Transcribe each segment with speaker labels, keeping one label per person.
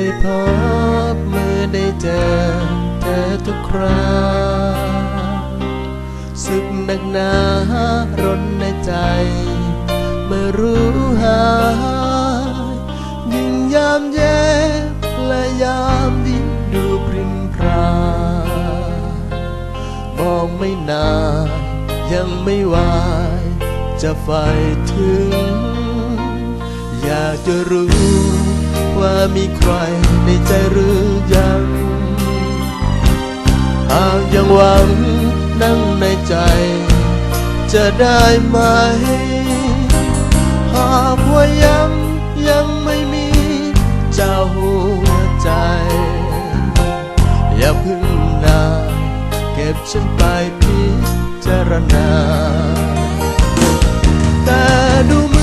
Speaker 1: ได้พบเมื่อได้เจอเธอทุกคราสึกหนักหนารนในใจ เมื่อรู้หายิ่งยามเย็บและยามดีดูปริมพรามองไม่นานยังไม่วายจะไฟถึง อยากจะรู้ ว่ามีใครในใจหรือยัง หากยังหวังนั่งในใจ จะได้ไหม หากว่ายังยังไม่มีเจ้าหัวใจ อย่าพึ่งนาเก็บฉันไปพิจารณา แต่ดู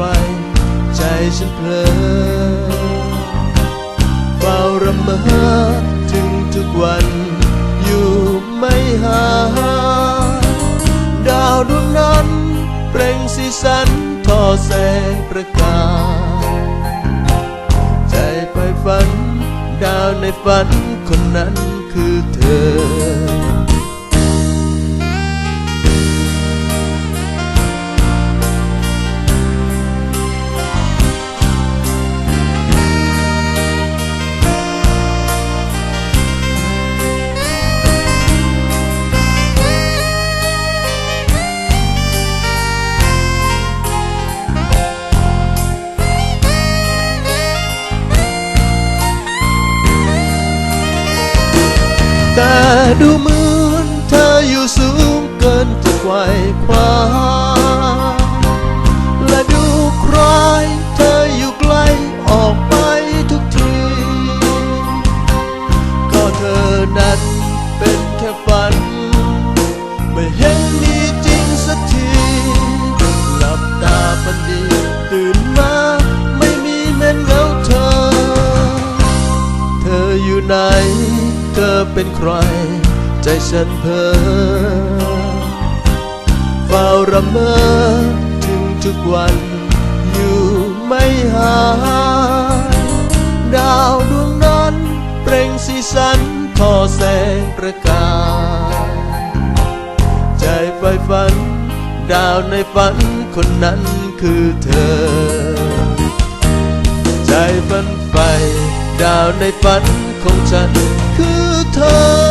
Speaker 1: ร ใจฉันเพลอเฝ้ารำเมอถึงทุกวันอยู่ไม่ห่างดาวดวงนั้นเปล่งสีสันทอแสงประกายใจไปฝัน ดาวในฝันคนนั้นคือเธอ ดูเหมือนเธออยู่สูงเกินจะไขว่คว้าและดูใครเธออยู่ไกลออกไปทุกที ก็เธอนั้นเป็นแค่ฝัน ไม่เห็นมีจริงสักทีหลับตาฝันดีตื่นมาไม่มีแม่เงาเธอ เธออยู่ไหน เธอเป็นใคร ใจฉันเพ้อเฝ้ารำเมอถึงทุกวันอยู่ไม่หาดาวดวงนั้นเปล่งสีสันทอแสงประกายใจไฟฝัน ดาวในฝันคนนั้นคือเธอ ใจฝันไฟดาวในฝันของฉันคือ เธอ